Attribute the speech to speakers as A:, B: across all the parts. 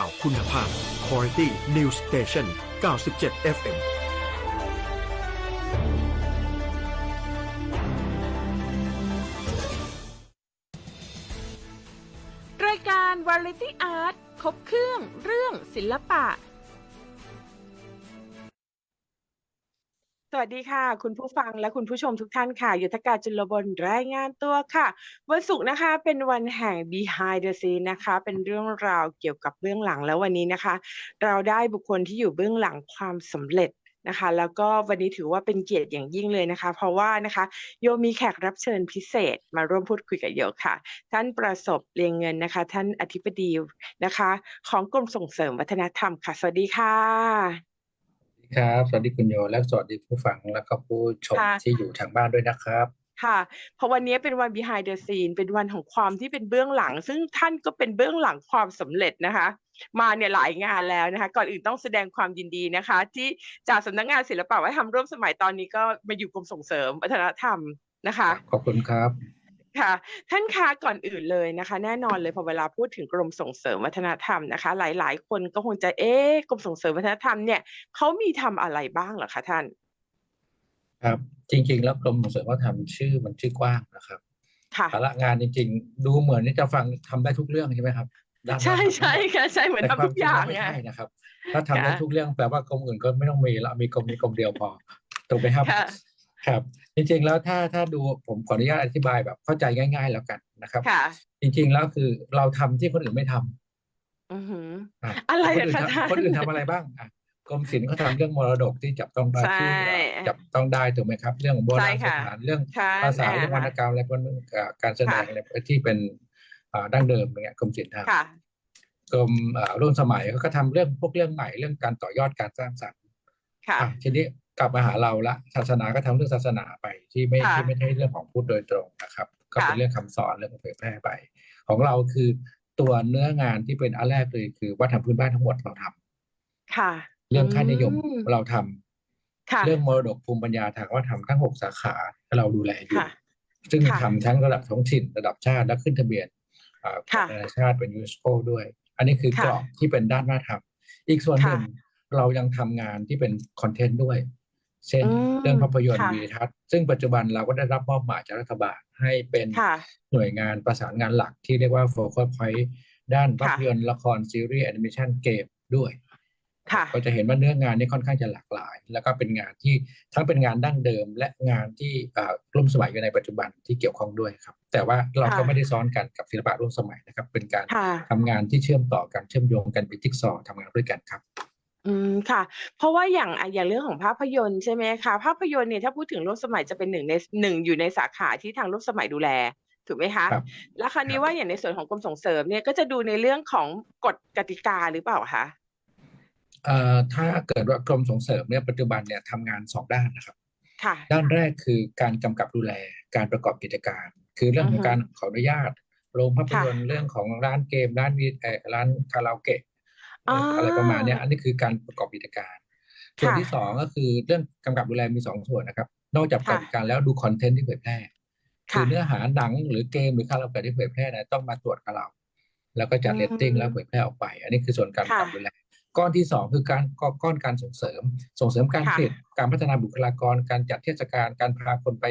A: ข่าวคุณภาพ Quality News Station 97 FM
B: รายการ Variety Art ครบเครื่องเรื่องศิลปะ สวัสดีค่ะ คุณผู้ฟังและคุณผู้ชมทุกท่านค่ะ ยุทธการจุลบลรายงานตัวค่ะ วันศุกร์นะคะเป็นวันแห่ง Behind the Scene นะคะ เป็นเรื่องราวเกี่ยวกับเบื้องหลังแล้ววันนี้นะคะ เราได้บุคคลที่อยู่เบื้องหลังความสำเร็จนะคะแล้วก็วันนี้ถือว่าเป็นเกียรติอย่างยิ่งเลยนะคะ เพราะว่านะคะโยมีแขกรับเชิญพิเศษมาร่วมพูดคุยกับโยค่ะ ท่านประสบเรียงเงินนะคะ ท่านอธิบดีนะคะ ของกรมส่งเสริมวัฒนธรรมค่ะ สวัสดีค่ะ
C: ครับ สวัสดีคุณโย และสวัสดีผู้ฟังแล้วก็ผู้ชม
B: ค่ะ
C: ที่อยู่ทางบ้านด้วยนะครับ
B: ค่ะ เพราะวันนี้เป็นวัน behind the scene เป็นวันของความที่เป็นเบื้องหลัง ซึ่งท่านก็เป็นเบื้องหลังความสำเร็จนะคะ มาเนี่ยหลายงานแล้วนะคะ ก่อนอื่นต้องแสดงความยินดีนะคะ ที่จากสำนักงานศิลปะวัฒนธรรมร่วมสมัยตอนนี้ก็มาอยู่กรมส่งเสริมวัฒนธรรมนะคะ
C: ขอบคุณครับ
B: ค่ะ ท่านคะก่อนอื่นเลยนะคะ แน่นอนเลยพอเวลาพูดถึงกรมส่งเสริมวัฒนธรรมนะคะ หลาย ๆ คนก็คงจะเอ๊ะกรมส่งเสริมวัฒนธรรมเนี่ยเขามีทำอะไรบ้างเหรอคะท่าน
C: ครับจริง ๆ แล้วกรมส่งเสริมวัฒนธรรมชื่อมันชื่อกว้างนะครับ
B: ค่ะ
C: สาระงานจริง ๆ ดูเหมือนที่จะฟังทำได้ทุกเรื่องใช่ไหมครับด้าน
B: ใช่
C: วัฒนธรรม
B: ใช่ค่ะใช่เหมือน
C: แต่
B: ทำทุกอย่าง
C: ไม่
B: อะ
C: ใช่นะครับ ถ้าทำได้
B: ค่ะ
C: ทุกเรื่องแปลว่ากรมอื่นก็ไม่ต้องมีละมีกรมนี้กรมเดียวพอถูกไหมครับ
B: ค่ะ
C: ครับ จริงๆแล้วถ้าถ้าดูผมขออนุญาตอธิบายแบบเข้าใจง่าย ๆ แล้วกันนะครับ
B: ค่ะ
C: จริงๆแล้วคือเราทำที่คนอื่นไม่ทำ
B: อือหือ
C: อะ
B: อะไร
C: คนอื่น
B: อะคะ
C: ทำ
B: ท่าน
C: คนอื่นทำอะไรบ้างอะกรมศิลป์เขาทำเรื่องมรดกที่จับต้องได้
B: ใช่
C: ที่จับต้องได้ถูกไหมครับ เรื่องของโบราณ
B: ใช่
C: ส
B: ค่ะ
C: ถานเรื่อง
B: ค่ะ
C: ภาษา
B: อ่า
C: เรื่องวรรณกรรมอะไรพวกนั้นอ่าการแสดง
B: ค่ะ
C: อะไรที่เป็นอ่าดั้งเดิมอย่างเงี้ยกรมศิลป์ท
B: ค่ะำ
C: กรมอ่าร่วมสมัยเขาก็ทำเรื่องพวกเรื่องใหม่เรื่องการต่อยอดการสร้างสรรค์
B: ค่ะ
C: อะทีนี้ กลับมาหาเราละศาสนาก็ทำเรื่องศาสนาไปที่ไม่
B: ค่ะ
C: ที่ไม่ใช่เรื่องของพุทธโดยตรงนะครับ ก็เป็น
B: ค่ะ
C: เรื่องคำสอนเรื่องเผยแพร่ไป ของเราคือตัวเนื้องานที่เป็นอันแรกเลยคือวัฒนธรรมพื้นบ้านทั้งหมดเราทำ
B: ค่ะ
C: เรื่องค่านิยม
B: อืม
C: เราทำ
B: ค่ะ
C: เรื่องมรดกภูมิปัญญาทางวัฒนธรรมทั้งหกสาขาเราดูแลอยู่
B: ค่ะ
C: ซึ่ง
B: ค่ะ
C: ทำทั้งระดับท้องถิ่นระดับชาติและขึ้นทะเบียนอ่า
B: ค่ะ
C: นานาชาติเป็นยูเนสโกด้วย อันนี้คือ
B: ค่ะ
C: กรอบที่เป็นด้านวัฒนธรรมอีกส่วนหนึ่ง
B: ค่ะ
C: เรายังทำงานที่เป็นคอนเทนต์ด้วย เช่น
B: อืม
C: เรื่องภาพยนตร์
B: ค่ะ
C: วีดิทัศน์ซึ่งปัจจุบันเราก็ได้รับมอบหมายจากรัฐบาลให้เป็น
B: ค่ะ
C: หน่วยงานประสานงานหลักที่เรียกว่า Focal Point ด้านภาพ
B: ค่ะ
C: ยนตร์ละครซีรีส์แอนิเมชันเกมด้วย
B: ค่ะ
C: ก็จะเห็นว่าเนื้องานนี่ค่อนข้างจะหลากหลาย แล้วก็เป็นงานที่ทั้งเป็นงานดั้งเดิม และงานที่เอ่อร่วมสมัยอยู่ในปัจจุบันที่เกี่ยวข้องด้วยครับ แต่ว่าเราก็
B: ค่ะ
C: ไม่ได้ซ้อนกันกับศิลปะร่วมสมัยนะครับ เป็นการ
B: ค่ะ
C: ทำงานที่เชื่อมต่อกันเชื่อมโยงกันเป็นจิ๊กซอว์ทำงานด้วยกันครับ
B: อืม ค่ะ เพราะว่าอย่าง อะอย่างเรื่องของภาพยนตร์ ใช่ไหมคะ ภาพยนตร์เนี่ยถ้าพูดถึงร่วมสมัยจะเป็นหนึ่งในหนึ่งอยู่ในสาขาที่ทางร่วมสมัยดูแล ถูกไหมคะ
C: ครับ
B: แล้วคราวนี้
C: ครับ
B: ว่าอย่างในส่วนของกรมส่งเสริมเนี่ย ก็จะดูในเรื่องของกฎกติกาหรือเปล่าคะ
C: เอ่อ ถ้าเกิดว่ากรมส่งเสริมเนี่ย ปัจจุบันเนี่ยทำงานสองด้านนะครับ
B: ค่ะ
C: ด้านแรกคือการกำกับดูแลการประกอบกิจการ คือเรื่องของ
B: อือฮึ
C: การขออนุญาตโรงภาพ
B: ค่ะ
C: ยนตร์ เรื่องของร้านเกม ร้านวี เอ่อ ร้านคาราโอเกะ
B: อ่า
C: อะไรประมาณเนี้ยอันนี้คือการประกอบกิจการ ส่วน
B: ค่ะ
C: ที่สองก็คือเรื่องกำกับดูแลมีสองส่วนนะครับ นอกจากประกอบกิจการแล้วดูคอนเทนต์ที่เผยแพร่คือเนื้อหาหนังหรือเกมหรือคาราโอเกะที่เผยแพร่นะต้องมาตรวจกับเรา แล้วก็จัด
B: อืม
C: เรตติ้งแล้วเผยแพร่ออกไป อันนี้คือส่วนการกำกับ
B: ค่ะ
C: ดูแลก้อนที่สองคือการก้อนก้อนการส่งเสริม ส่งเสริมการ
B: ค่ะ
C: ผลิตการพัฒนาบุคลากร การจัดเทศกาลการพาคนไป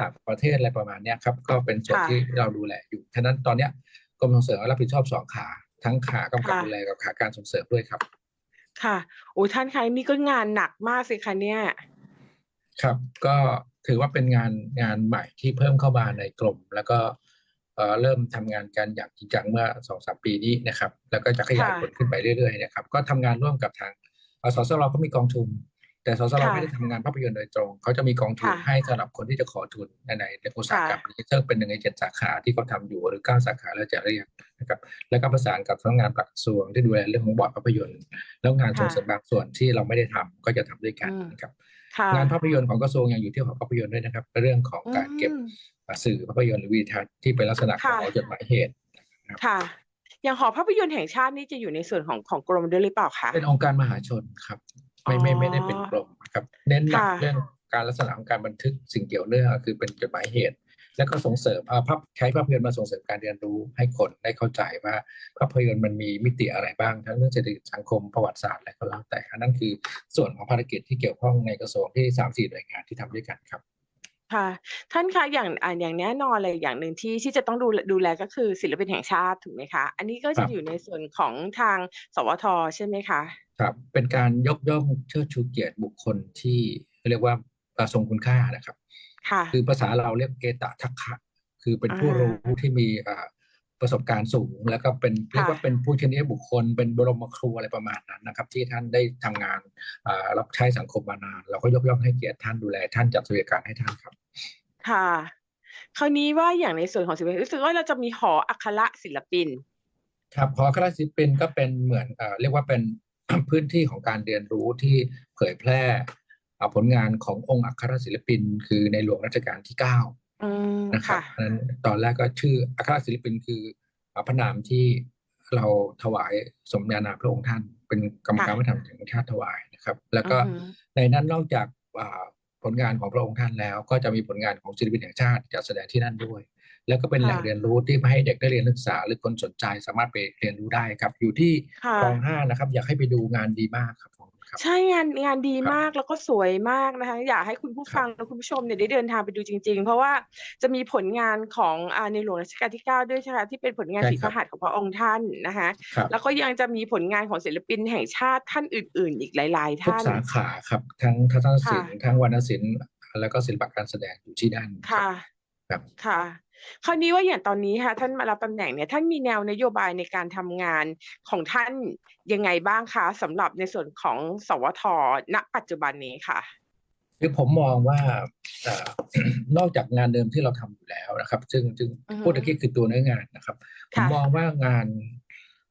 C: ต่างประเทศอะไรประมาณเนี้ยครับ ก็เป็นส่วน
B: ค่ะ
C: ที่เราดูแลอยู่ฉะนั้นตอนเนี้ยกรมส่งเสริมรับผิดชอบสองขา ทั้งขากำกับ
B: ค่ะ
C: ดูแลกับขาการส่งเสริมด้วยครับ
B: ค่ะ โอ้ยท่านคะนี่ก็งานหนักมากสิคะเนี่ย
C: ครับ ก็ถือว่าเป็นงานงานใหม่ที่เพิ่มเข้ามาในกลุ่มแล้วก็เอ่อเริ่มทำงานกันอย่างจริงจังเมื่อสองสามปีนี้นะครับ แล้วก็จะขยาย
B: ค่ะ
C: ผลขึ้นไปเรื่อยๆนะครับ ก็ทำงานร่วมกับทางเอ่อสสรก็มีกองทุน แต่สสร
B: ค่ะ
C: ไม่ได้ทำงานภาพยนตร์โดยตรง เขาจะมีกองทุน
B: ค่ะ
C: ให้สำหรับคนที่จะขอทุนในในในอุตสาหกรรม
B: ค่ะ
C: นี้ซึ่งเป็นหนึ่งในเจ็ดสาขาที่เขาทำอยู่หรือเก้าสาขาแล้วจะเรียกนะครับแล้วก็ประสานกับสำนักงานปลักกระทรวงที่ดูแลเรื่องของบอร์ดภาพยนตร์ แล้วงานส่งเสริมบางส่วนที่เราไม่ได้ทำก็จะทำด้วยกัน
B: อืม
C: นะครับ
B: ค่ะ
C: งานภาพยนตร์ของกระทรวงยังอยู่ที่หอภาพยนตร์ด้วยนะครับ เรื่องของการเก็บ
B: อืม
C: สื่อภาพยนตร์หรือวีดิทัศน์ที่เป็นลักษณะของ
B: ค่ะ
C: หอจดหมายเหตุ
B: ค่ะอย่างหอภาพยนตร์แห่งชาตินี่จะอยู่ในส่วนของของกรมด้วยหรือเปล่าคะ
C: เป็นองค์การมหาชนครับ ไม่ไม่ไม่ได้เป็นกรมนะครับ เน้นหนัก
B: ค่ะ
C: เรื่องการลักษณะของการบันทึกสิ่งเกี่ยวเนื่องก็คือเป็นจดหมายเหตุ แล้วก็ส่งเสริมเอาภาพใช้ภาพยนตร์มาส่งเสริมการเรียนรู้ให้คนได้เข้าใจว่าภาพยนตร์มันมีมิติอะไรบ้างทั้งเรื่องเศรษฐกิจสังคมประวัติศาสตร์อะไรก็แล้วแต่อันนั้นคือส่วนของภารกิจที่เกี่ยวข้องในกระทรวงที่สามสี่หน่วยงานที่ทำด้วยกันครับ
B: ค่ะ ท่านคะ อย่าง อ่า อย่างแน่นอนเลย อย่างหนึ่งที่ ที่จะต้องดู ดูแล ก็คือศิลปินแห่งชาติ ถูกไหมคะ อันนี้ก็
C: ค
B: จะ
C: รับ
B: อยู่ในส่วนของทาง สวท ใช่ไหมคะ
C: ครับ เป็นการยกย่องเชิดชูเกียรติบุคคลที่เรียกว่าเอ่อทรงคุณค่านะครับ
B: ค่ะ
C: คือภาษาเราเรียก เอตทัคคะ คือเป็นผู้
B: อ่า
C: รู้ที่มี อ่า ประสบการณ์สูง แล้วก็เป็นเรียกว่า
B: ค่ะ
C: เป็นผู้ชนิดบุคคล เป็นบรมครูอะไรประมาณนั้นนะครับ ที่ท่านได้ทำงานอ่ารับใช้สังคมมานาน เราก็ยกย่องให้เกียรติท่านดูแล ท่านจัดสวัสดิการให้ท่านครับ
B: ค่ะ คราวนี้ว่าอย่างในส่วนของศิลปินรู้สึกว่าเราจะมีหออัคระศิลปิน
C: ครับหอคณะศิลปินก็เป็นเหมือนเอ่อเรียกว่าเป็นพื้นที่ของการเรียนรู้ที่เผยแพร่อ่าผลงานขององค์อัครศิลปิน คือในหลวงรัชกาลที่เก้า
B: อืม
C: นะครับ
B: ค่ะ
C: เพราะฉะนั้นตอนแรกก็ชื่ออัครศิลปินคืออ่าพระนามที่เราถวายสมญานามพระองค์ท่าน เป็นกรรมการ
B: ค่ะ
C: วัฒนธรรมแห่งชาติถวายนะครับ แล้วก็
B: อือฮึ
C: ในนั้นนอกจากอ่าผลงานของพระองค์ท่านแล้ว ก็จะมีผลงานของศิลปินแห่งชาติจัดแสดงที่นั่นด้วย แล้วก็เป็นแหล่ง
B: ค่ะ
C: เรียนรู้ที่ให้เด็กได้เรียนศึกษา หรือคนสนใจสามารถไปเรียนรู้ได้ครับ อยู่ที่
B: ค่ะ
C: คลองห้านะครับ อยากให้ไปดูงานดีมากครับผม ครับ
B: ใช่ งาน งานดี
C: ครับ
B: มาก แล้วก็สวยมากนะคะ อยากให้คุณผู้
C: ครับ
B: ฟังและคุณผู้ชมเนี่ยได้เดินทางไปดูจริง ๆ เพราะว่าจะมีผลงานของ อ่า ในหลวงรัชกาลที่ 9 ด้วยใช่ไหมคะ ที่เป็นผลงาน
C: ใช่
B: ฝี
C: ค
B: พ
C: รับ
B: ระหัตถ์ของพระองค์ท่านนะคะ
C: ครับ
B: แล้วก็ยังจะมีผลงานของศิลปินแห่งชาติท่านอื่น ๆ อีกหลาย ๆ
C: ทุก
B: ท่าน
C: สาขาครับ ทั้งทัศนศิลป์
B: ค่ะ
C: ทั้งวรรณศิลป์ แล้วก็ศิลปะการแสดงอยู่ที่นั่นครั
B: ค่ะ
C: บครับ
B: ค่ะ คราวนี้ว่าอย่างตอนนี้ค่ะท่านมารับตำแหน่งเนี่ยท่านมีแนวนโยบายในการทำงานของท่านยังไงบ้างคะสำหรับในส่วนของสวทณปัจจุบันนี้ค่ะ
C: คือผมมองว่าเอ่อนอกจากงานเดิมที่เราทำอยู่แล้วนะครับ ซึ่งซึ่ง
B: อือฮึ
C: พูดตะกี้คือตัวเนื้องานนะครับ ผม
B: ค่ะ
C: มองว่างาน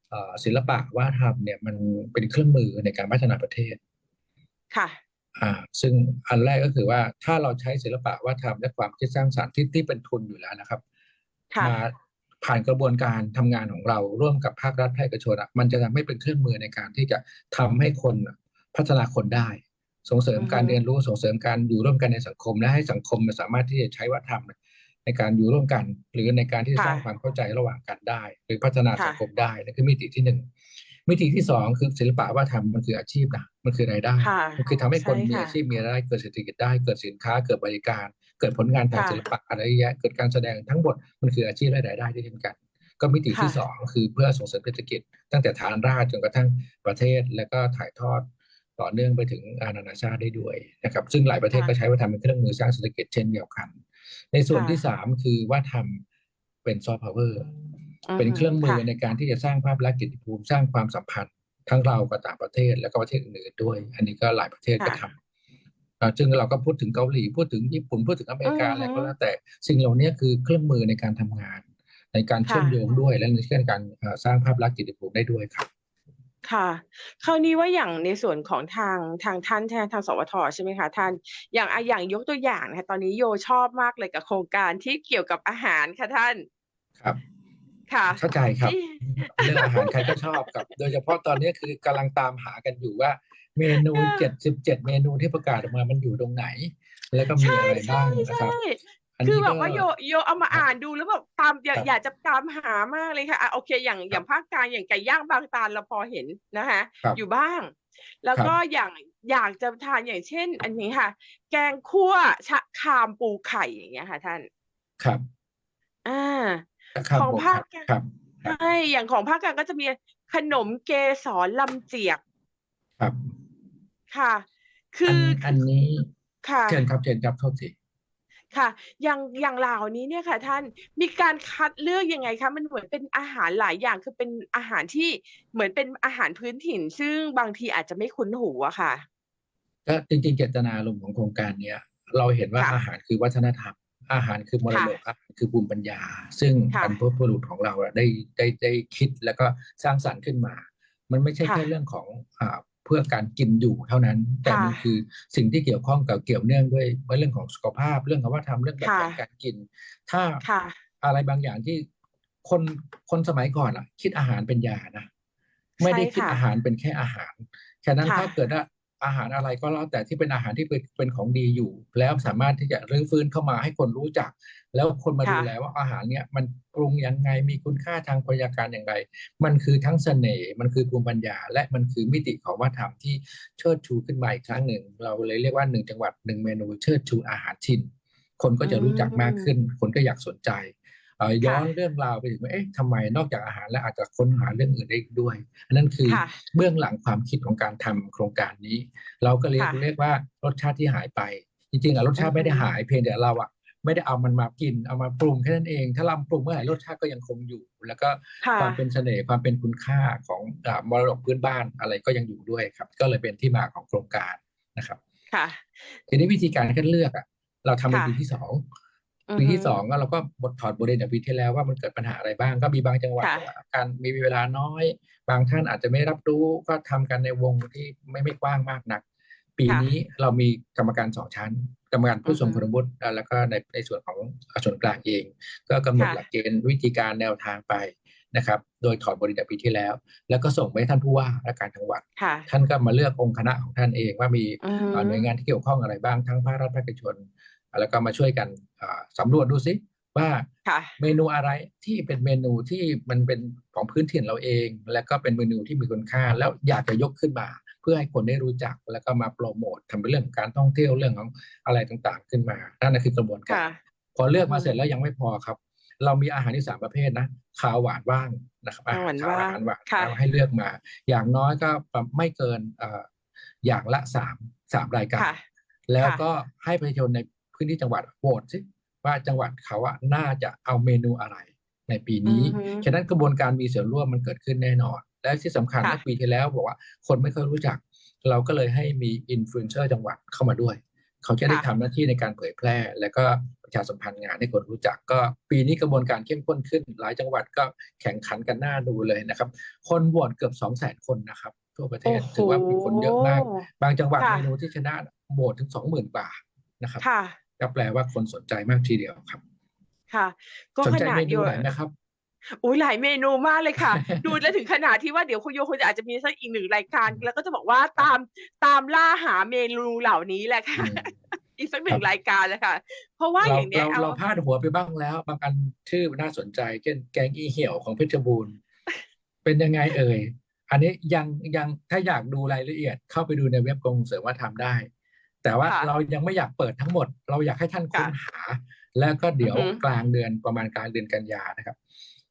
C: เอ่อศิลปะวัฒนธรรมเนี่ยมันเป็นเครื่องมือในการพัฒนาประเทศ
B: ค่ะ
C: อ่าซึ่งอันแรกก็คือว่าถ้าเราใช้ศิลปะวัฒนธรรมและความคิดสร้างสรรค์ที่ที่เป็นทุนอยู่แล้วนะครับ
B: ค่ะ
C: มาผ่านกระบวนการทำงานของเราร่วมกับภาครัฐภาคเอกชนอะมันจะทำให้เป็นเครื่องมือในการที่จะทำให้คนอะพัฒนาคนได้ ส่งเสริม
B: อือฮึ
C: การเรียนรู้ส่งเสริมการอยู่ร่วมกันในสังคม และให้สังคมสามารถที่จะใช้วัฒนธรรมในการอยู่ร่วมกัน หรือในการที่จะสร้างความเข้าใจระหว่างกันได้ หรือพัฒนาสังคมได้นั่นคือมิติที่หนึ่ง มิติที่สองคือศิลปะวัฒนธรรมมันคืออาชีพนะมันคือรายได้
B: ค่ะ
C: มันคือทำให้คน
B: ใช่
C: มี
B: ค่ะ
C: อาชีพมีรายได้เกิดเศรษฐกิจได้เกิดสินค้าเกิดบริการ เกิดผลงานทาง
B: ค่ะ
C: ศิลปะอะไรเยอะแยะเกิดการแสดงทั้งหมดมันคืออาชีพและรายได้ที่เช่นกัน ก็มิติที่
B: ค่ะ
C: สองคือเพื่อส่งเสริมเศรษฐกิจ ตั้งแต่ฐานรากจนกระทั่งประเทศแล้วก็ถ่ายทอดต่อเนื่องไปถึงอานานาชาติได้ด้วยนะครับ ซึ่งหลายประเทศ
B: ค่ะ
C: ก็ใช้วัฒนธรรมเป็นเครื่องมือสร้างเศรษฐกิจเช่นเดียวกัน ในส่วน
B: ค่ะ
C: ที่สามคือว่าทำเป็นซอฟต์พาวเวอร์
B: อือ
C: เป็น
B: ฮึ
C: เครื่องมือ
B: ค่ะ
C: ในการที่จะสร้างภาพลักษณ์กิตติภูมิสร้างความสัมพันธ์ทั้งเรากับต่างประเทศแล้วก็ประเทศอื่นๆด้วย อันนี้ก็หลายประเทศก็
B: ค่ะ
C: ทำอ่าซึ่งเราก็พูดถึงเกาหลีพูดถึงญี่ปุ่นพูดถึงอเมริกา
B: อือฮึ
C: อะไรก็แล้วแต่สิ่งเหล่านี้คือเครื่องมือในการทำงาน ในการเชื่อม
B: ค่ะ
C: โยงด้วยและในเรื่องการเอ่อสร้างภาพลักษณ์กิตติภูมิได้ด้วยครับ
B: ค่ะคราวนี้ว่าอย่างในส่วนของทางทางท่านทางทางสวทใช่ไหมคะท่าน อย่างอะอย่างยกตัวอย่างนะคะตอนนี้โยชอบมากเลยกับโครงการที่เกี่ยวกับอาหารค่ะท่าน
C: ครับ
B: ค่ะ
C: เข้าใจครับ
B: ที่
C: เรื่องอาหารใครก็ชอบครับ โดยเฉพาะตอนนี้คือกำลังตามหากันอยู่ว่า เมนู
B: ค่ะ
C: เจ็ดสิบเจ็ดเมนูที่ประกาศออกมามันอยู่ตรงไหน แล้วก็มี
B: ใช่
C: อะไร
B: ใช่
C: บ้างนะครับ
B: ใช่
C: อัน
B: คือ
C: นี้
B: แบ
C: ก็
B: บว่าโยโยเอามาอ่านดูแล้วแบบตามอยาก
C: ครับ
B: อยากจะตามหามากเลยค่ะอะโอเค อย่างอย่างภาคกลางอย่างไก่ย่างบางตาลเราพอเห็นนะคะ
C: ครับ
B: อยู่บ้าง แล้ว
C: ครับ
B: ก็อย่างอยากจะทานอย่างเช่น อันนี้ค่ะ แกงคั่วชะครามปูไข่อย่างเงี้ยค่ะ ท่าน
C: ครับ
B: อ่า
C: ครับ
B: ของ
C: ผม
B: ภาค
C: ครับ
B: กลาง
C: ครับ
B: ใช่อย่างของภาคกลางก็จะมีขนมเกสรลำเจียก
C: ครับ
B: ค่ะ คื
C: อัน
B: อ
C: อันนี้
B: ค่ะ
C: เชิญครับเชิญครับโทษที
B: ค่ะอย่างอย่างเหล่านี้เนี่ยค่ะท่านมีการคัดเลือกยังไงคะมันเหมือนเป็นอาหารหลายอย่างคือเป็นอาหารที่เหมือนเป็นอาหารพื้นถิ่น ซึ่งบางทีอาจจะไม่คุ้นหูอะค่ะ
C: ก็จริงๆเจตนารมณ์ของโครงการเนี้ยเราเห็นว่า
B: ค่ะ
C: อาหารคือวัฒนธรรม อาหารคือมรดก
B: ค่ะ
C: อาหารคือภูมิปัญญา ซึ่ง
B: ค่ะ
C: บรรพบุรุษของเราอะได้ได้ได้คิดแล้วก็สร้างสรรค์ขึ้นมา มันไม่ใช่
B: ค่ะ
C: แค่เรื่องของอ่าเพื่อการกินอยู่เท่านั้น แต่
B: ค่ะ
C: มันคือสิ่งที่เกี่ยวข้องกับเกี่ยวเนื่องด้วยเรื่องของสุขภาพเรื่องของวัฒนธรรมเรื่องแบบ
B: ค่ะ
C: แผนการกิน ถ้า
B: ค่ะ
C: อะไรบางอย่างที่คนคนสมัยก่อนอะคิดอาหารเป็นยานะไม่ได้คิด
B: ใช่ค่ะ
C: อาหารเป็นแค่อาหารฉะนั้น
B: ค่ะ
C: ถ้าเกิดว่า อาหารอะไรก็แล้วแต่ที่เป็นอาหารที่เป็นเป็นของดีอยู่ แล้วสามารถที่จะรื้อฟื้นเข้ามาให้คนรู้จัก แล้วคนมา
B: ค่ะ
C: ดูแลว่าอาหารเนี่ยมันปรุงยังไงมีคุณค่าทางโภชนาการอย่างไร มันคือทั้งเสน่ห์มันคือภูมิปัญญา และมันคือมิติของวัฒนธรรมที่เชิดชูขึ้นมาอีกครั้งหนึ่ง เราเลยเรียกว่าหนึ่งจังหวัดหนึ่งเมนูเชิดชูอาหารถิ่นคนก็จะรู้จักมากขึ้น คนก็อยากสนใจเอ่อ ย้อนเรื่องราวไปถึงว่าเอ๊ะทำไมนอกจากอาหารแล้วอาจจะค้นหาเรื่องอื่นได้อีกด้วย อันนั้นคือ
B: ค่ะ
C: เบื้องหลังความคิดของการทำโครงการนี้ เราก็เรียก
B: ค่ะ
C: เรียกว่ารสชาติที่หายไป จริงๆอะรสชาติไม่ได้หายเพียงแต่เราอะไม่ได้เอามันมากินเอามาปรุงแค่นั้นเอง ถ้าเราปรุงเมื่อไหร่รสชาติก็ยังคงอยู่ แล้วก็
B: ค่ะ
C: ความเป็นเสน่ห์ความเป็นคุณค่าของอ่ามรดกพื้นบ้านอะไรก็ยังอยู่ด้วยครับ ก็เลยเป็นที่มาของโครงการนะครับ
B: ค่ะ
C: ทีนี้วิธีการคัดเลือกอะเราทำเป็น
B: ค่ะ
C: ปีที่สอง
B: อือ
C: ปี
B: ฮึ
C: ที่สองก็เราก็บทถอดบทเรียนจากปีที่แล้วว่ามันเกิดปัญหาอะไรบ้าง ก็มีบางจังหวัด
B: ค่ะ
C: การมีเวลาน้อย บางท่านอาจจะไม่รับรู้ก็ทำกันในวงที่ไม่ไม่กว้างมากนัก ปี
B: ค่ะ
C: นี้เรามีกรรมการสองชั้น กรรมการผู้ทรง
B: อือฮึ
C: คุณวุฒิอ่าแล้วก็ในในส่วนของส่วนกลางเอง ก็กำหนด
B: ค่ะ
C: หลักเกณฑ์วิธีการแนวทางไปนะครับ โดยถอดบทเรียนจากปีที่แล้ว แล้วก็ส่งไปให้ท่านผู้ว่าราชการจังหวัด
B: ค่ะ
C: ท่านก็มาเลือกองค์คณะของท่านเองว่ามี
B: อือฮึ
C: เอ่อหน่วยงานที่เกี่ยวข้องอะไรบ้างทั้งภาครัฐภาคเอกชน แล้วก็มาช่วยกันอ่าสำรวจดูซิว่า
B: ค่ะ
C: เมนูอะไรที่เป็นเมนูที่มันเป็นของพื้นถิ่นเราเอง แล้วก็เป็นเมนูที่มีคุณค่า แล้วอยากจะยกขึ้นมา เพื่อให้คนได้รู้จักแล้วก็มาโปรโมททำเป็นเรื่องของการท่องเที่ยวเรื่องของอะไรต่างๆ ขึ้นมานั่นคือกระบวนการ
B: ค่ะ
C: พอเลือกมา
B: อืม
C: เสร็จแล้วยังไม่พอครับ เรามีอาหารที่สามประเภทนะขาวหวานว่างนะครับอาหาร
B: ห
C: ขาว
B: วานว่าง
C: อาหารหวาน
B: ค่ะ
C: ให้เลือกมา อย่างน้อยก็ไม่เกินเอ่ออย่างละสามสามรายการ
B: ค่ะ
C: แล้ว
B: ค่ะ
C: ก็ให้ประชาชนใน พื้นที่จังหวัดโหวตสิว่าจังหวัดเขาอะน่าจะเอาเมนูอะไรในปีนี้
B: อือฮึ
C: ฉะนั้นกระบวนการมีส่วนร่วมมันเกิดขึ้นแน่นอน และที่สำคัญ
B: ค่ะ
C: เมื่อปีที่แล้วบอกว่า คนไม่ค่อยรู้จัก เราก็เลยให้มีอินฟลูเอนเซอร์จังหวัดเข้ามาด้วย เขาจะได้
B: ค่ะ
C: ทำหน้าที่ในการเผยแพร่ และก็ประชาสัมพันธ์งานให้คนรู้จัก ก็ปีนี้กระบวนการเข้มข้นขึ้น หลายจังหวัดก็แข่งขันกันหน้าดูเลยนะครับ คนโหวตเกือบสองแสนคนนะครับทั่วประเท
B: โอ้
C: ศ
B: โห
C: ถือว่ามีคนเยอะมาก บางจังหวัด
B: ค่ะ
C: เมนูที่ชนะโหวตถึงสองหมื่นกว่านะครับ
B: ค่ะ
C: ก็แปลว่าคนสนใจมากทีเดียวครับ
B: ค่ะ ก็
C: สน
B: ข
C: ใจ
B: นาด
C: เม
B: โย
C: นูไหนนะครับ
B: อุ้ยหลายเมนูมากเลยค่ะ ดูแล้วถึงขนาดที่ว่าเดี๋ยวคุณโยคุณอาจจะมีสักอีกหนึ่งรายการ แล้วก็จะบอกว่าตามตามล่าหาเมนูเหล่านี้แหละค่ะ
C: อืม
B: อีกสักหนึ่งรายการเลยค่ะ เพราะว่า
C: เรา
B: อย่างเนี้ย
C: เรา
B: เอา
C: เราพลาดหัวไปบ้างแล้ว บางอันชื่อน่าสนใจเช่นแกงอีเหี่ยวของเพชรบูรณ์ เป็นยังไงเอ่ย อันนี้ยังยังถ้าอยากดูรายละเอียดเข้าไปดูในเว็บกรมส่งเสริมวัฒนธรรมได้ แต่ว่า
B: ค่ะ
C: เรายังไม่อยากเปิดทั้งหมด เราอยากให้ท่านค้น
B: ค่ะ
C: หา แล้วก็เดี๋ยว
B: อือฮึ
C: กลางเดือนประมาณกลางเดือนกันยานะครับ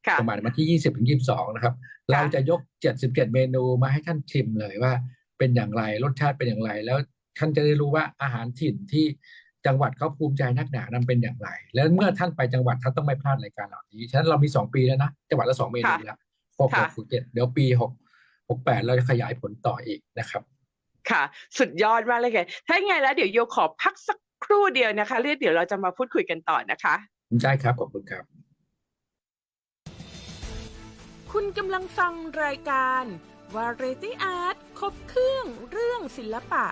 B: ค่ะ
C: ประมาณวันที่20ถึง22นะครับ เราจะยก77เมนูมาให้ท่านชิมเลยว่า เป็นอย่างไรรสชาติเป็นอย่างไร แล้วท่านจะได้รู้ว่าอาหารถิ่นที่จังหวัดเขาภูมิใจนักหนานั้นเป็นอย่างไร แล้วเมื่อท่านไปจังหวัดท่านต้องไม่พลาดรายการเหล่านี้ ฉะนั้นเรามี2ปีแล้วนะ จังหวัดละ2เมนู
B: ค่ะ
C: แล้วหกห
B: ค่ะ
C: กหกเจ็ดเดี๋ยวปี6 68เราจะขยายผลต่ออีกนะครับ
B: ค่ะ สุดยอดมากเลยค่ะถ้าอย่างไงแล้วเดี๋ยวโยขอพักสักครู่เดียวนะคะเรียกเดี๋ยวเราจะมาพูดคุยกันต่อนะคะ
C: ได้ครับ ขอบคุณครับ
B: คุณกำลังฟังรายการ Variety Art ครบเครื่องเรื่องศิลปะ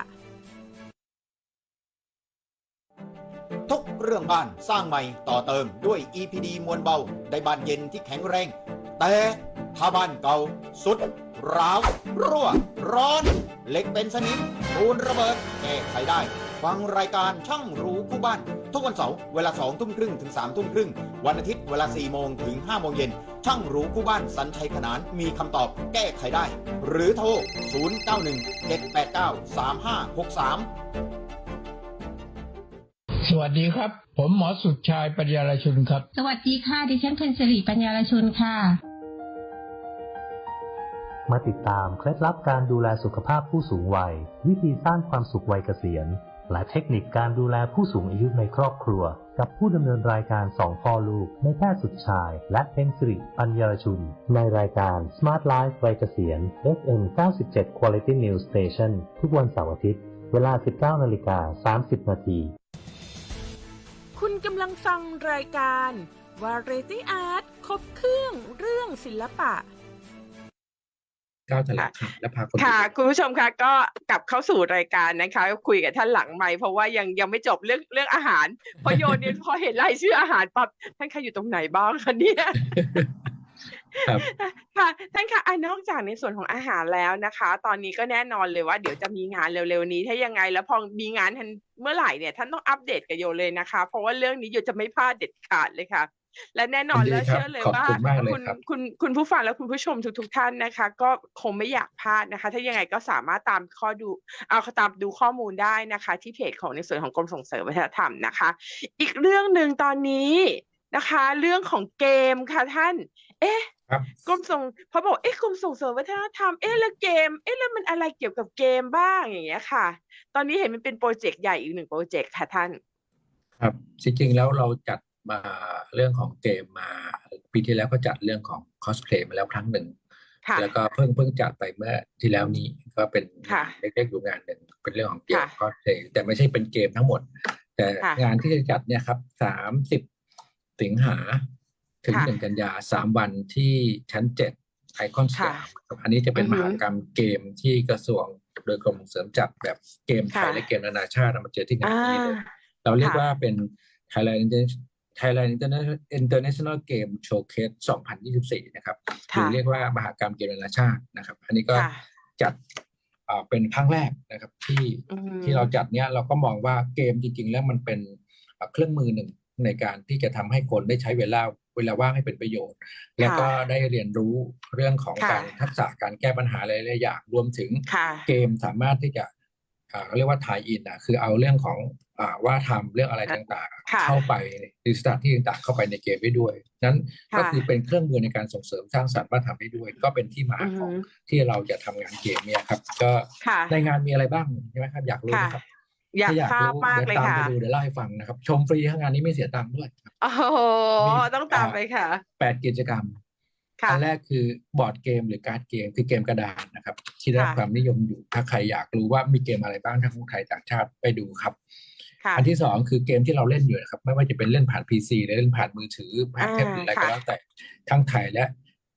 D: ทุกเรื่องบ้านสร้างใหม่ต่อเติมด้วย EPD มวลเบา ได้บ้านเย็นที่แข็งแรง แต่ถ้าบ้านเก่าสุด ร้าว รั่ว ร้อน เหล็กเป็นสนิมปูนระเบิดแก้ไขได้ ฟังรายการช่างรู้คู่บ้าน ทุกวันเสาร์เวลา2ทุ่มครึ่งถึง3ทุ่มครึ่ง วันอาทิตย์เวลา4โมงถึง5โมงเย็น ช่างรู้คู่บ้านสัญชัยขนานมีคำตอบแก้ไขได้ หรือโทร 091 789 3563
E: สวัสดีครับ ผมหมอสุดชายปัญญารชุนครับ
F: สวัสดีค่ะ ดิฉันเพนสิริปัญญารชุนค่ะ
G: มาติดตามเคล็ดลับการดูแลสุขภาพผู้สูงวัย วิธีสร้างความสุขวัยเกษียณ และเทคนิคการดูแลผู้สูงอายุในครอบครัว กับผู้ดำเนินรายการสองพ่อลูกในแพทย์สุดชาย และเพ็ญสิริปัญญารชุน ในรายการ Smart Life วัยเกษียณ FM 97 Quality News Station ทุกวันเสาร์อาทิตย์เวลา 19นาฬิกา30 นาที
B: คุณ กำลังฟังรายการ Variety Art ครบเครื่องเรื่องศิลปะ
C: ก้าวแถลงข่าวและพาคน
B: ค่ะ
C: ไป
B: คุณผู้ชมคะก็กลับเข้าสู่รายการนะคะคุยกับท่านหลังไมค์เพราะว่ายังยังไม่จบเรื่องเรื่องอาหารพอโยนเนี่ยพอเห็นรายชื่ออาหารปั๊บท่านใครอยู่ตรงไหนบ้างคะเนี่ย
C: ครับ
B: ค่ะท่านคะอะนอกจากในส่วนของอาหารแล้วนะคะ ตอนนี้ก็แน่นอนเลยว่าเดี๋ยวจะมีงานเร็วๆนี้ ถ้ายังไงแล้วพอมีงานทันเมื่อไหร่เนี่ยท่านต้องอัปเดตกับโยเลยนะคะ เพราะว่าเรื่องนี้โยจะไม่พลาดเด็ดขาดเลยค่ะ และแน่นอน
C: ยินดี
B: แล้ว
C: ครับ
B: เชื่อเลย
C: ขอบ
B: ว่า
C: คุณมากเลย
B: คุณ
C: ครับ
B: คุณคุณผู้ฟังและคุณผู้ชมทุกๆท่านนะคะ ก็คงไม่อยากพลาดนะคะ ถ้ายังไงก็สามารถตามข้อดูเอาตามดูข้อมูลได้นะคะ ที่เพจของในส่วนของกรมส่งเสริมวัฒนธรรมนะคะ อีกเรื่องหนึ่งตอนนี้นะคะ เรื่องของเกมค่ะท่าน เอ๊ะ
C: ครับ
B: กรมส่งพอบอกเอ๊ะกรมส่งเสริมวัฒนธรรมเอ๊ะแล้วเกม เอ๊ะแล้วมันอะไรเกี่ยวกับเกมบ้างอย่างเงี้ยค่ะ ตอนนี้เห็นมันเป็นโปรเจกต์ใหญ่อีกหนึ่งโปรเจกต์ค่ะท่าน
C: ครับจริงๆแล้วเราจัดมาเรื่องของเกมมาปีที่แล้วก็จัดเรื่องของคอสเพลย์มาแล้วครั้งหนึ่ง
B: ค่ะ
C: แล้วก็เพิ่งเพิ่งจัดไปเมื่อที่แล้วนี้ก็เป็น
B: ค่ะ
C: เล็กๆอยู่งานหนึ่งเป็นเรื่องของเกม
B: ค่ะ
C: คอสเพลย์แต่ไม่ใช่เป็นเกมทั้งหมด แต่
B: ค่ะ
C: งานที่จะจัดเนี่ยครับสามสิบสิงหา ถึง
B: ค่ะ
C: หนึ่งกันยาสามวันที่ชั้นเจ็ดไอคอนส
B: ค่ะ
C: ยามครับอันนี้จะเป็น
B: อือ
C: ม
B: หือ
C: หกรรมเกมที่กระทรวงโดยกรมส่งเสริมจัดแบบเกมไทย
B: ค่ะ
C: และเกมนานาชาติเอามาเจอที่งาน
B: อ่า
C: นี้เลยเราเรียก
B: ค่ะ
C: ว่าเป็น Thailand Inter- Thailand Interna- International Game Showcase 2024 นะครับหรือ
B: ค่ะ
C: เรียกว่ามหากรรมเกมนานาชาตินะครับ อันนี้ก็
B: ค่ะ
C: จัดอ่าเป็นครั้งแรกนะครับที่
B: อืม
C: ที่เราจัดเนี้ยเราก็มองว่าเกมจริงๆ แล้วมันเป็นอ่าเครื่องมือหนึ่งในการที่จะทำให้คนได้ใช้เวลา เวลาว่างให้เป็นประโยชน์ แล้วก็ได้เรียนรู้เรื่องของ
B: ค่ะ
C: การทักษะการแก้ปัญหาหลายๆอย่างรวมถึง
B: ค่ะ
C: เกมสามารถที่จะอ่าเขาเรียกว่าถ่ายอินอะคือเอาเรื่องของอ่าว่าทำเรื่องอะไรต่าง
B: ค่ะ
C: ๆเข้าไปหรือสถานที่ต่างๆ เข้าไปในเกมได้ด้วย นั้นก็
B: ค่ะ
C: คือเป็นเครื่องมือในการส่งเสริมสร้างสรรค์ว่าทำได้ด้วย ก็เป็นที่มา
B: อือ
C: ข
B: หื
C: อง
B: อ
C: ที่เราจะทำงานเกมเนี่ยครับ ก็
B: ค่ะ
C: ในงานมีอะไรบ้างใช่ไหมครับอยากรู้
B: ค่ะ
C: นะครับ
B: อยาก
C: ถ้
B: ทราบมาก
C: เดี๋
B: เลย
C: ยวตาม
B: ค่ะ
C: ไปดูเดี๋ยวเล่าให้ฟังนะครับ ชมฟรีทั้งงานนี้ไม่เสียตังค์ด้วยครับ
B: โอ้โห
C: มี
B: ต้องตามไปค่ะ
C: แปดกิจกรรม
B: ค่ะ
C: อันแรกคือบอร์ดเกมหรือการ์ดเกมคือเกมกระดานนะครับ ที่ได้รับ
B: ค่ะ
C: ความนิยมอยู่ถ้าใครอยากรู้ว่ามีเกมอะไรบ้างทั้งของไทยต่างชาติไปดูครับ
B: ค่ะ
C: อันที่สองคือเกมที่เราเล่นอยู่นะครับ ไม่ว่าจะเป็นเล่นผ่าน PC หรือเล่นผ่านมือถือผ่าน
B: อ่า
C: แท็บเล็ตอะไรก็
B: ค่ะ
C: แล้วแต่ทั้งไทยและ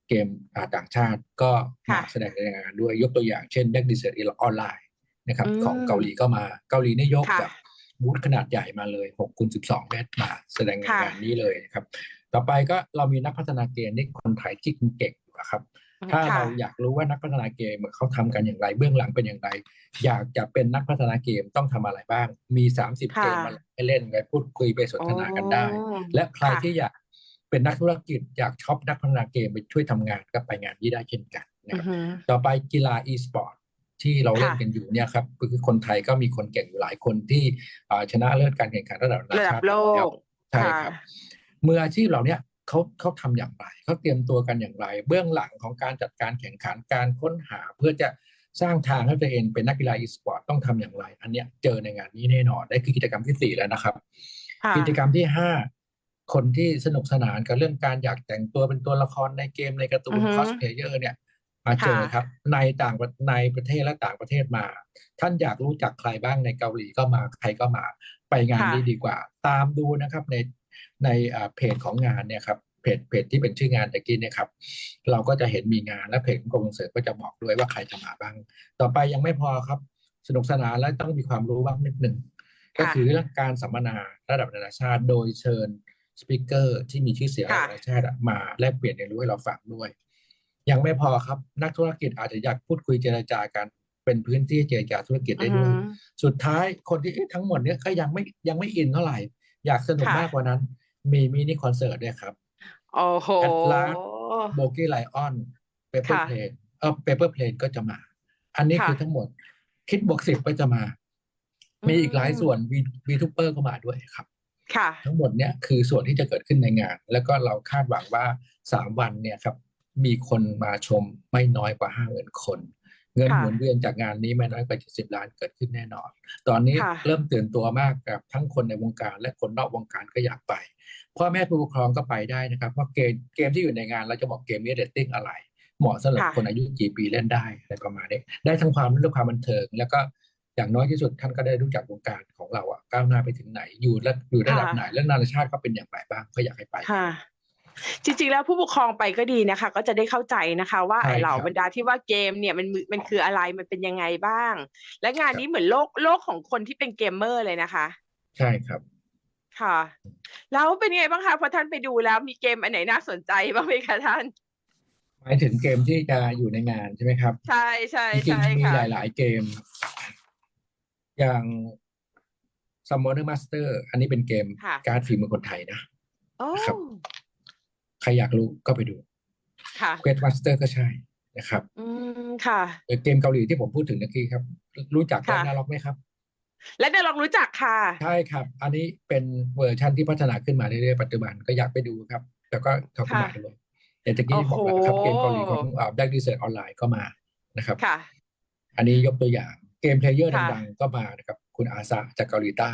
C: เกมอ่าต่างชาติก็มา
B: ค่ะ
C: แสดงในงานด้วยยกตัวอย่างเช่น Deck d e s e r t ออนไลน์ นะครับ
B: อืม
C: ของเกาหลีก็มาเกาหลีเนี่ยยก
B: ค่ะ
C: แบบบูธขนาดใหญ่มาเลย6คูณ12 เมตรมาแสดงใน
B: ค่ะ
C: งานนี้เลยนะครับ ต่อไปก็เรามีนักพัฒนาเกมที่คนไทยที่เก่งอยู่อะครับ ถ้า
B: ค่ะ
C: เราอยากรู้ว่านักพัฒนาเกมเขาทำกันอย่างไร เบื้องหลังเป็นอย่างไร อยากจะเป็นนักพัฒนาเกมต้องทำอะไรบ้าง มี 30
B: ค่ะ
C: เกมมาให้เล่นไปพูดคุยไปสนทนากันได้
B: โอ้
C: และใคร
B: ค่ะ
C: ที่อยากเป็นนักธุรกิจอยากช็อปนักพัฒนาเกมไปช่วยทำงานก็ไปงานนี้ได้เช่นกันนะ
B: อื
C: ค
B: อ
C: รับ
B: หือ
C: ต่อไปกีฬา e-sport ที่เราเล่น
B: ค่ะ
C: กันอยู่เนี่ยครับก็คือคนไทยก็มีคนเก่งอยู่หลายคนที่อ่าชนะเลิศการแข่งขันระดับนานา
B: ระดั
C: ชา
B: บ
C: ติ
B: โล
C: แล้ว
B: ก
C: ใช่ครับมืออาชีพเหล่าเนี้ยเขาเขาทำอย่างไรเขาเตรียมตัวกันอย่างไร เบื้องหลังของการจัดการแข่งขันการค้นหาเพื่อจะสร้างทางให้ตัวเองเป็นนักกีฬาอีสปอร์ตต้องทำอย่างไร อันเนี้ยเจอในงานนี้แน่นอนได้คือกิจกรรมที่สี่แล้วนะครับ
B: ค่ะ
C: กิจกรรมที่ห้าคนที่สนุกสนานกับเรื่องการอยากแต่งตัวเป็นตัวละครในเกมในการ์ตู
B: อื
C: น
B: อฮึ
C: คอสเพลเยอร์เนี่ย มาเจอ
B: ค่ะ
C: ครับ ในต่างประในประเทศและต่างประเทศมา ท่านอยากรู้จักใครบ้างในเกาหลีก็มาใครก็มาไปงาน
B: ค่ะ
C: นี้ดีกว่า ตามดูนะครับในในอ่าเพจของงานเนี่ยครับเพจเพจที่เป็นชื่องานตะกี้เนี่ยครับ เราก็จะเห็นมีงานและเพจของกรมส่งเสริมก็จะบอกด้วยว่าใครจะมาบ้าง ต่อไปยังไม่พอครับ สนุกสนานและต้องมีความรู้บ้างนิดหนึ่งก็คือเรื่องการสัมมนาระดับนานาชาติ โดยเชิญสปิเกอร์ที่มีชื่อเสียงระดับนานาชาติอะมาแลกเปลี่ยนเรียนรู้ให้เราฟังด้วย ยังไม่พอครับนักธุรกิจอาจจะอยากพูดคุยเจรจากัน เป็นพื้นที่เจรจาธุรกิจ
B: อื
C: ได้
B: อ
C: ด้
B: หื
C: วย
B: อ
C: สุดท้ายคนที่เอ๊ะทั้งหมดเนี้ยก็ยังไม่ยังไม่อินเท่าไหร่ อยากสนุก
B: ค่ะ
C: มากกว่านั้น มีมินิคอนเสิร์ตด้วยครับ
B: โอ้โห
C: Atlas โบกี้ไลออนเปเปอร์
B: ค่ะ
C: เพลนเออเปเปอร์เพลนก็จะมา อันนี้
B: ค่ะ
C: คือทั้งหมด คิดบวกสิบก็จะมา มีอีกหลายส่วนวีวีทูเปอร์ก็มาด้วยครับ
B: ค่ะ
C: ทั้งหมดเนี่ยคือส่วนที่จะเกิดขึ้นในงาน แล้วก็เราคาดหวังว่าสามวันเนี่ยครับ มีคนมาชมไม่น้อยกว่าห้าหมื่นคน เงิน
B: ค่ะ
C: หมุนเวียนจากงานนี้ไม่น้อยกว่าเจ็ดสิบล้านเกิดขึ้นแน่นอน ตอนนี้
B: ค่ะ
C: เริ่มตื่นตัวมากกับทั้งคนในวงการและคนนอกวงการก็อยากไปพ่อแม่ผู้ปกครองก็ไปได้นะครับเพราะเกมเกมที่อยู่ในงานเราจะบอกเกมนี้เรตติ้งอะไร เหมาะสำหรับ
B: ค่ะ
C: คนอายุกี่ปีเล่นได้อะไรประมาณนี้ได้ทั้งความรู้และความบันเทิง แล้วก็อย่างน้อยที่สุดท่านก็ได้รู้จักวงการของเราอะก้าวหน้าไปถึงไหนอยู่และอยู่ระดับไหนและนานาชาติเขาเป็นอย่างไรบ้างก็อยากให้ไป
B: ค่ะ จริงๆแล้วผู้ปกครองไปก็ดีนะคะ ก็จะได้เข้าใจนะคะ ว่า
C: ใช่
B: ไอ้เหล่า
C: ครับ
B: บรรดาที่ว่าเกมเนี่ยมันมือมันคืออะไรมันเป็นยังไงบ้าง และงานนี้เหมือนโลกโลกของคนที่เป็นเกมเมอร์เลยนะคะ
C: ใช่ครับ
B: ค่ะ แล้วเป็นไงบ้างคะพอท่านไปดูแล้วมีเกมอันไหนน่าสนใจบ้างไหมคะท่าน
C: หมายถึงเกมที่จะอยู่ในงานใช่ไหมครับ
B: ใช่ใช่
C: จริง
B: ใช่
C: ๆมี
B: ค่ะ
C: หลาย ๆ เกม อย่าง Summoner Master อันนี้เป็นเกม
B: ค่ะ
C: การ์ดฝีมือคนไทยนะ
B: โอ้
C: ครับ ใครอยากรู้ก็ไปดู
B: ค่ะ
C: Great Master ก็ใช่นะครับ
B: อืมค่ะ
C: เออเกมเกาหลีที่ผมพูดถึงเมื่อกี้ครับ รู้จัก
B: ค่ะ
C: นาล็อกไหมครับ
B: และเดี๋ยวลองรู้จักค่ะ
C: ใช่ครับ อันนี้เป็นเวอร์ชันที่พัฒนาขึ้นมาเรื่อยๆปัจจุบันก็อยากไปดูครับแต่ก็เขาก็
B: ค่ะ
C: มาด้วยแต่ตะกี้บอกแล้วนะครับ
B: โอ้โห
C: เกมเกาหลีของดักดีเซอร์ออนไลน์ก็มานะครับ
B: ค่ะ
C: อันนี้ยกตัวอย่างเกมเพลเยอร์
B: ค่ะ
C: ดังๆก็มานะครับ คุณอาซาจากเกาหลีใต้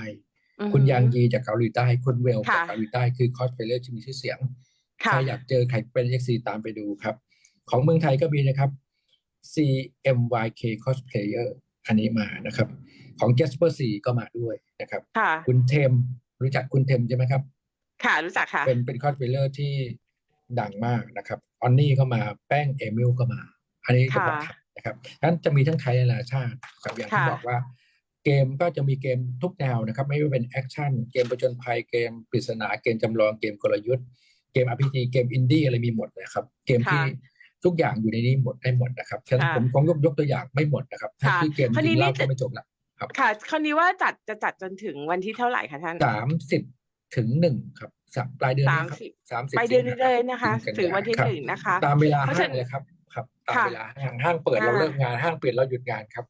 B: อือหือ
C: คุณยังยีจากเกาหลีใต้ คุณเวล
B: ค่ะ
C: จากเกาหลีใต้คือคอสเพลเยอร์ที่มีชื่อเสียง
B: ค่ะ
C: ใครอยากเจอใครเป็น XC ตามไปดูครับ ของเมืองไทยก็มีนะครับ CMYK Cosplayer อันนี้มานะครับ ของ Jasper 4ก็มาด้วยนะครับ
B: ค่ะ
C: คุณเทมรู้จักคุณเทมใช่ไหมครับ
B: ค่ะ รู้จักค่ะ
C: เป็นเป็นคอสเพลเยอร์ที่ดังมากนะครับออนนี่ก็มาแป้งเอมิลก็มา อันนี้ก็
B: ค่ะ
C: บอกนะครับนั้นจะมีทั้งไทยและนานาชาติครับอย่างที่
B: ค่ะ
C: บอกว่าเกมก็จะมีเกมทุกแนวนะครับ ไม่ว่าเป็นแอคชั่น เกมประจนภัยเกมปริศนาเกมจำลองเกมกลยุทธ์ เกม RPG เกมอินดี้อะไรมีหมดนะครับ เกมที่
B: ค่ะ
C: ทุกอย่างอยู่ในนี้หมดได้หมดนะครับฉะนั้น
B: ค่ะ
C: ผมคงยกยกตัวอย่างไม่หมดนะครับถ้า
B: ค่ะ
C: ที่เกม
B: คราว
C: จ
B: นี้
C: ริง
B: นี่
C: เล่า
B: จะ
C: ก็ไม่จบละ
B: ค่ะ คราวนี้ว่าจัดจะจัดจนถึงวันที่เท่าไหร่คะท่าน
C: สามสิบถึงหนึ่งครับสามปลายเดือนนี้ครับ
B: 30
C: สามสิบ
B: ไปเดือนนี้เลยนะคะ ถึงวันที่
C: ครับ
B: หนึ่งนะคะ
C: ตามเวลา
B: เพราะ
C: ห้า
B: ฉะ
C: ง
B: นั้น
C: เลยครับ ครับตาม
B: ค่ะ
C: เวลาห้างห้างเปิดเรา
B: อ่า
C: เลิกงานห้างปิดเราหยุดงานครับ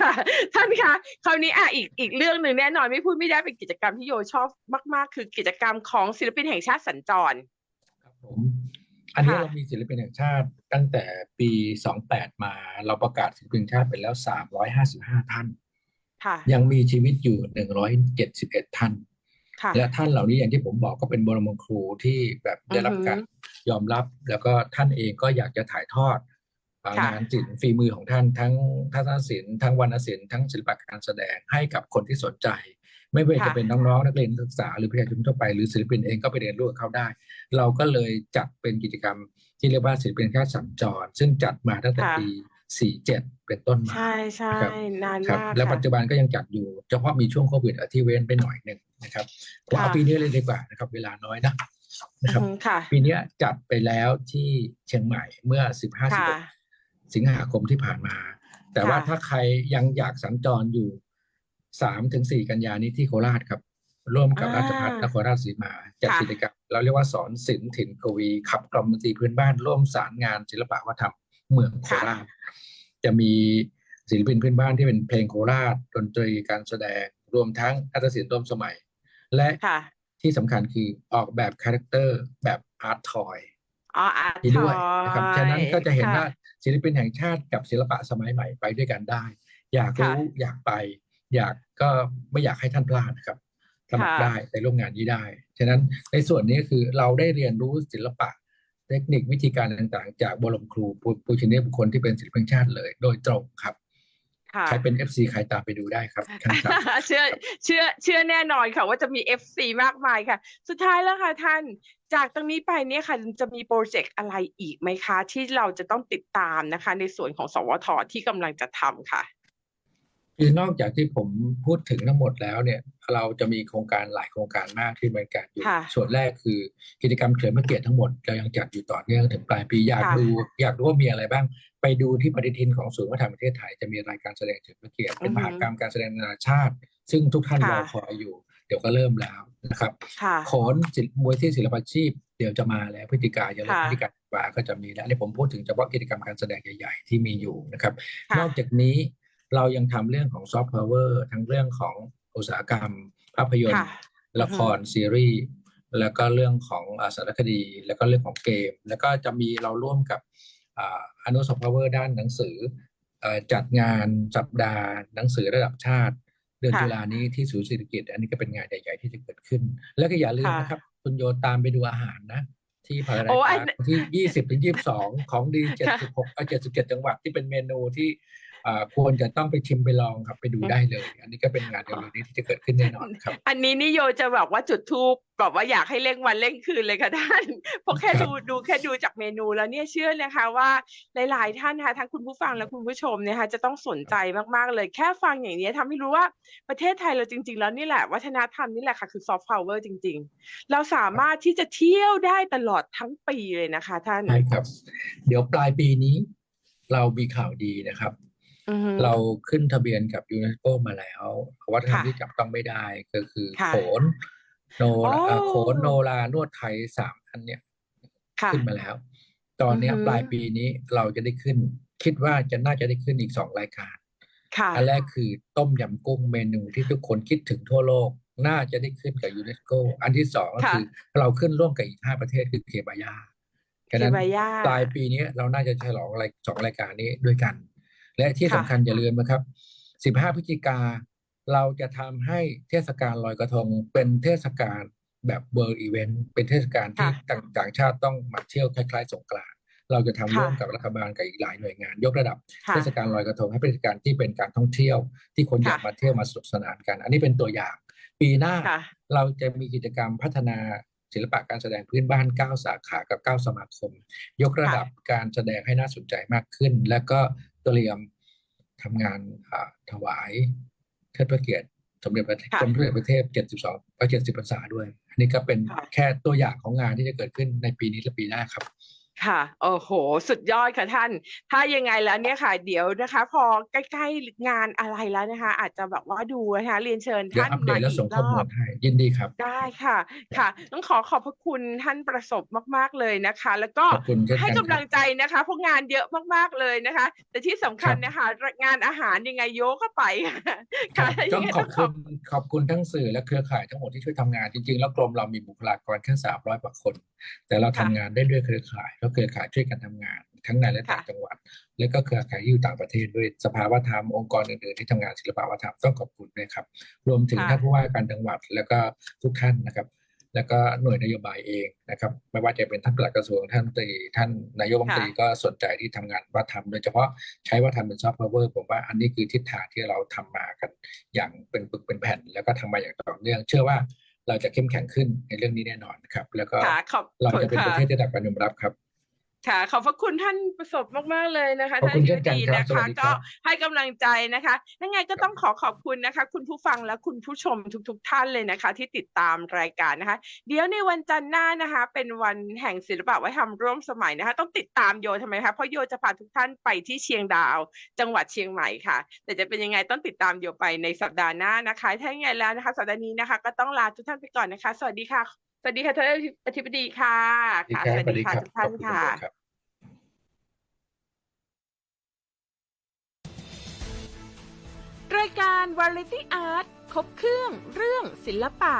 B: ค่ะ ท่านคะคราวนี้อะอีกอีกเรื่องหนึ่งแน่นอนไม่พูดไม่ได้เป็นกิจกรรมที่โยชอบมาก ๆ คือกิจกรรมของศิลปินแห่งชาติสัญจร
C: ครับผมอันนี้
B: ค่ะ
C: เรามีศิลปินแห่งชาติตั้งแต่ปี 28 มาเราประกาศศิลปินแห่งชาติไปแล้ว 355 ท่าน
B: ค่ะ
C: ยังมีชีวิตอยู่ 171 ท่าน
B: ค่ะ
C: และท่านเหล่านี้อย่างที่ผมบอกก็เป็นบรมครูที่แบบได้รับ
B: อือหือ
C: การยอมรับ แล้วก็ท่านเองก็อยากจะถ่ายทอดเอ่อ
B: ค่ะ
C: งานศิลป์ฝีมือของท่านทั้งทัศนศิลป์ทั้งวรรณศิลป์ทั้งศิลปะการแสดงให้กับคนที่สนใจ ไม่ว่าจะเป็นน้องๆนักเรียนนักศึกษาหรือประชาชนทั่วไปหรือศิลปินเองก็ไปเรียนรู้กับเขาได้ เราก็เลยจัดเป็นกิจกรรมที่เรียกว่าศิลปินแค่สัญจร ซึ่งจัดมาตั้งแต่
B: ค่ะ
C: ปี47เป็นต้นมา
B: ใช่ใช่
C: ครับ
B: นาน
C: ครับ
B: มาก
C: และ
B: ค่ะ
C: ปัจจุบันก็ยังจัดอยู่เฉพาะมีช่วงโควิดอะที่เว้นไปหน่อยหนึ่งนะครับผมเอา
B: ค่ะ
C: ปีนี้เลยดีกว่านะครับ เวลาน้อยนะนะครับ
B: อืมค่ะ
C: ปีเนี้ยจัดไปแล้วที่เชียงใหม่เมื่อ15
B: ค่ะ
C: 16สิงหาคมที่ผ่านมา แต่ว่า
B: ค่ะ
C: ถ้าใครยังอยากสัญจรอยู่3ถึง4กันยานี้ที่โคราชครับ ร่วมกับ
B: อ่า
C: ราชภัฏนครราชสีมาจัด
B: ค่ะ
C: กิจกรรมเราเรียกว่าสอนศิลป์ถิ่นกวี ขับกล่อมดนตรีพื้นบ้านร่วมสารงานศิลปะวัฒนธรรม เมืองโคราชจะมีศิลปินพื้นบ้านที่เป็นเพลงโคราชดนตรีการแสดงรวมทั้งนาฏศิลป์ร่วมสมัย และ
B: ค่ะ
C: ที่สำคัญคือออกแบบคาแรคเตอร์แบบอาร์ตทอย
B: อ๋ออาร์ต
C: นี้ด้วยนะครับ
B: ทอย
C: ฉะนั้นก็จะเห็น
B: ค่
C: ว่าศิลปินแห่งชาติกับศิลปะสมัยใหม่ไปด้วยกันได้ อยากรู้
B: ค่ะ
C: อยากไป อยากก็ไม่อยากให้ท่านพลาดนะครับสมัคร
B: ค่ะ
C: ได้ไปร่วมงานนี้ได้ ฉะนั้นในส่วนนี้ก็คือเราได้เรียนรู้ศิลปะ เทคนิควิธีการต่างๆ จากบรมครูผู้ผู้ชนิบุคคลที่เป็นศิลปินแห่งชาติเลย โดยตรงครับ
B: ค่ะ
C: ใครเป็น FC ใครตามไปดูได้ครับท่านครับ
B: เชื่อเชื่อเชื่อแน่นอนค่ะ ว่าจะมี FC มากมายค่ะ สุดท้ายแล้วค่ะท่าน จากตรงนี้ไปเนี่ยค่ะจะมีโปรเจกต์อะไรอีกไหมคะ ที่เราจะต้องติดตามนะคะ ในส่วนของสวทที่กำลังจะทำค่ะ
C: คือนอกจากที่ผมพูดถึงทั้งหมดแล้วเนี่ยเราจะมีโครงการหลายโครงการมากที่ดำเนินการอยู่
B: ค่ะ
C: ส่วนแรกคือกิจกรรมเฉลิมพระเกียรติทั้งหมดเรายังจัดอยู่ต่อเนื่องถึงปลายปีอยาก
B: ค่ะ
C: ดูอยากรู้ว่ามีอะไรบ้าง ไปดูที่ปฏิทินของศูนย์วัฒนธรรมประเทศไทยจะมีรายการแสดงเฉลิมพระเกียรติเป็น
B: อือ
C: ม
B: ฮึ
C: หากรรมการแสดงนานาชาติ ซึ่งทุกท่านร
B: ค่ะ
C: อคอยอยู่ เดี๋ยวก็เริ่มแล้วนะครับ
B: ค่ะ
C: โขนศิลป์มวยที่ศิลปาชีพ เดี๋ยวจะมาแล้วพฤศจิกายนและ
B: ค่ะ
C: พฤศจิกายนก็จะมีแล้วอันนี่ผมพูดถึงเฉพาะกิจกรรมการแสดงใหญ่ ๆ ที่มีอยู่นะครับ
B: ค่ะ
C: นอกจากนี้ เรายังทำเรื่องของซอฟต์พาวเวอร์ทั้งเรื่องของอุตสาหกรรม ภาพยนต
B: ค่ะ
C: ร์ ละครซีรีส์แล้วก็เรื่องของอ่าสารคดี แล้วก็เรื่องของเกม แล้วก็จะมีเราร่วมกับอ่าอนุซอฟต์พาวเวอร์ด้านหนังสือเอ่อจัดงานสัปดาห์หนังสือระดับชาติ เดือน
B: ค่ะ
C: ตุลานี้ที่ศูนย์เศรษฐกิจ อันนี้ก็เป็นงานใหญ่ ๆ ที่จะเกิดขึ้น แล้วก็อย่าลืม
B: ค่ะ
C: นะครับ คุณโยตามไปดูอาหารนะ ที่พาราได
B: โอ้อั
C: พานร์คที่20ถึง22ของดี76เอ่อ77จังหวัดที่เป็นเมนูที่อ่า ควรจะต้องไปชิมไปลองครับไปดูได้เลย อันนี้ก็เป็นงานเร็วๆนี้ที่จะเกิดขึ้นแน่นอนครับ
B: อันนี้นี่โยจะแบบว่าจุดทูบแบบว่าอยากให้เร่งวันเร่งคืนเลยค่ะท่านเพราะแค่
C: ครับ
B: ดูดูแค่ดูจากเมนูแล้วเนี่ยเชื่อนะคะว่าหลาย ๆ ท่านนะคะทั้งคุณผู้ฟังและคุณผู้ชมเนี่ยค่ะจะต้องสนใจมากๆเลย แค่ฟังอย่างนี้ยทำให้รู้ว่าประเทศไทยเราจริง ๆ แล้วนี่แหละวัฒนธรรมนี่แหละค่ะคือซอฟต์พาวเวอร์จริง ๆ เราสามารถที่จะเที่ยวได้ตลอดทั้งปีเลยนะคะ ท่าน
C: ใช่ครับ เดี๋ยวปลายปีนี้ เรามีข่าวดีนะครับ
B: อือฮึ
C: เราขึ้นทะเบียนกับยูเนสโกมาแล้ว วัฒนธรรม
B: ค่ะ
C: ที่จับต้องไม่ได้ ก็คือ
B: ค่ะ
C: โขน โน
B: โอ้
C: เอ่อโขนโนรานวดไทยสามอันเนี่ย
B: ค่ะ
C: ขึ้นมาแล้ว ตอนเนี้ย
B: อือฮึ
C: ปลายปีนี้เราจะได้ขึ้น คิดว่าจะน่าจะได้ขึ้นอีกสองรายการ
B: ค่ะ
C: อันแรกคือต้มยำกุ้งเมนูที่ทุกคนคิดถึงทั่วโลก น่าจะได้ขึ้นกับยูเนสโกอันที่สองก็
B: ค่ะ
C: คือเราขึ้นร่วมกับอีกห้าประเทศคือเคบายาฉะนั้น
B: เคบายา
C: ปลายปีนี้เราน่าจะฉลองอะไรสองรายการนี้ด้วยกัน และที่
B: ค่ะ
C: สำคัญอย่าลืมนะครับ 15 พฤศจิกาเราจะทำให้เทศกาลลอยกระทงเป็นเทศกาลแบบ World Event เป็นเทศกาลที่
B: ค่ะ
C: ต่างต่างชาติต้องมาเที่ยวคล้ายๆ สงกรานต์เราจะทำ
B: ค่ะ
C: ร่วมกับรัฐบาลกับอีกหลายหน่วยงาน ยกระดับ
B: ค่ะ
C: เทศกาลลอยกระทงให้เป็นเทศกาลที่เป็นการท่องเที่ยว ที่คนอยาก
B: ค่ะ
C: มาเที่ยวมาสนุกสนานกัน อันนี้เป็นตัวอย่าง ปีหน้า
B: ค่ะ
C: เราจะมีกิจกรรมพัฒนาศิลปะการแสดงพื้นบ้าน 9 สาขากับ 9 สมาคม ยกระดับการแสดงให้น่าสนใจมากขึ้น และก็ เตรียมทำงานอ่าถวายเทิดพระเกียรติสมเด็จพระ
B: ค่ะ
C: สมเด็จพระเทพ72พระ70พรรษาด้วย อันนี้ก็เป็น
B: ค่ะ
C: แค่ตัวอย่างของงานที่จะเกิดขึ้นในปีนี้และปีหน้าครับ
B: ค่ะ โอ้โห สุดยอดค่ะท่าน ถ้ายังไงแล้วเนี่ยค่ะ เดี๋ยวนะคะ พอใกล้ๆงานอะไรแล้วนะคะ อาจจะแบบว่าดูนะคะเรียนเชิญ
C: เดี๋ยว
B: ท่าน
C: อัปเด
B: มา
C: ตและ
B: อี
C: ส่ง
B: กร
C: ข้อมู
B: อ
C: ล
B: บ
C: ให้ยินดีครับ
B: ได้ค่ะ ค่ะ ต้องขอขอบพระคุณท่านประสบมาก ๆเลยนะคะ แล้วก็
C: ขอบคุณเช่น
B: ให้
C: กัน
B: กำ
C: ค
B: ลั
C: รับ
B: งใจนะคะเพราะงานเยอะมากๆเลยนะคะ แต่ที่สำคัญ
C: ครับ
B: นะคะ งานอาหารยังไงโยก็ไปค่ะ
C: ครั
B: ค่ะ
C: บต้อง
B: ยังไง
C: ขอบคุณขอบคุณทั้งสื่อและเครือข่ายทั้งหมดที่ช่วยทำงานจริงๆ แล้วกรมเรามีบุคลากรแค่สามร้อยกว่าคน แต่เราทำ
B: ค่ะ
C: งานได้ด้วยเครือข่าย แล้วเครือข่ายช่วยกันทำงาน ทั้งในและต่าง
B: ค่ะ
C: จังหวัด และก็เครือข่ายที่อยู่ต่างประเทศด้วยสภาวธรรมองค์กรอื่นๆที่ทำงานศิลปวัฒนธรรมต้องขอบคุณด้วยครับ รวมถึง
B: ค่ะ
C: ท่านผู้ว่าการจังหวัดแล้วก็ทุกท่านนะครับ แล้วก็หน่วยนโยบายเองนะครับไม่ว่าจะเป็นท่านปลัดกระทรวงท่านรัฐมนตรีท่านนายกรัฐมนตรีก็สนใจที่ทำงานวัฒนธรรมโดยเฉพาะใช้วัฒนธรรมเป็นซอฟต์พาวเวอร์ผมว่าอันนี้คือทิศทางที่เราทำมากันอย่างเป็นปึกเป็นแผ่น แล้วก็ทำมาอย่างต่อเนื่องเชื่อว่าเราจะเข้มแข็งขึ้นในเรื่องนี้แน่นอนครับ แล้วก็
B: ค่ะขอบ
C: เรา
B: คุณ
C: จะเป็น
B: ค่ะ
C: ประเทศที่ได้รับการยอมรับครับ
B: ค่ะขอบพระคุณท่านประสบมาก ๆ เลยนะคะ
C: ขอบ
B: ท่าน
C: คุณ
B: อธิบดี
C: เช่นกันครับ
B: นะ
C: สวั
B: คะ
C: สดีครั
B: ก็
C: บ
B: ให้กำลังใจนะคะยังไงก็ต้องขอขอบคุณนะคะ คุณผู้ฟังและคุณผู้ชมทุก ๆ ท่านเลยนะคะ ที่ติดตามรายการนะคะ เดี๋ยวในวันจันทร์หน้านะคะ เป็นวันแห่งศิลปะวัฒนธรรมร่วมสมัยนะคะ ต้องติดตามโยทำไมคะเพราะโยจะพาทุกท่านไปที่เชียงดาว จังหวัดเชียงใหม่ค่ะ แต่จะเป็นยังไงต้องติดตามโยไปในสัปดาห์หน้านะคะถ้าอย่างไงแล้วนะคะ สัปดาห์นี้นะคะ ก็ต้องลาทุกท่านไปก่อนนะคะ สวัสดีค่ะ สวัสดีค่ะท่านอธิบดีค่ะค่ะสวัสดีค่ะทุกท่านค่ะ
C: ครับ
B: รายการ Variety Art ครบเครื่องเรื่องศิลปะ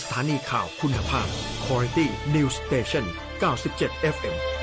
A: สถานีข่าวคุณภาพ Quality News Station 97 FM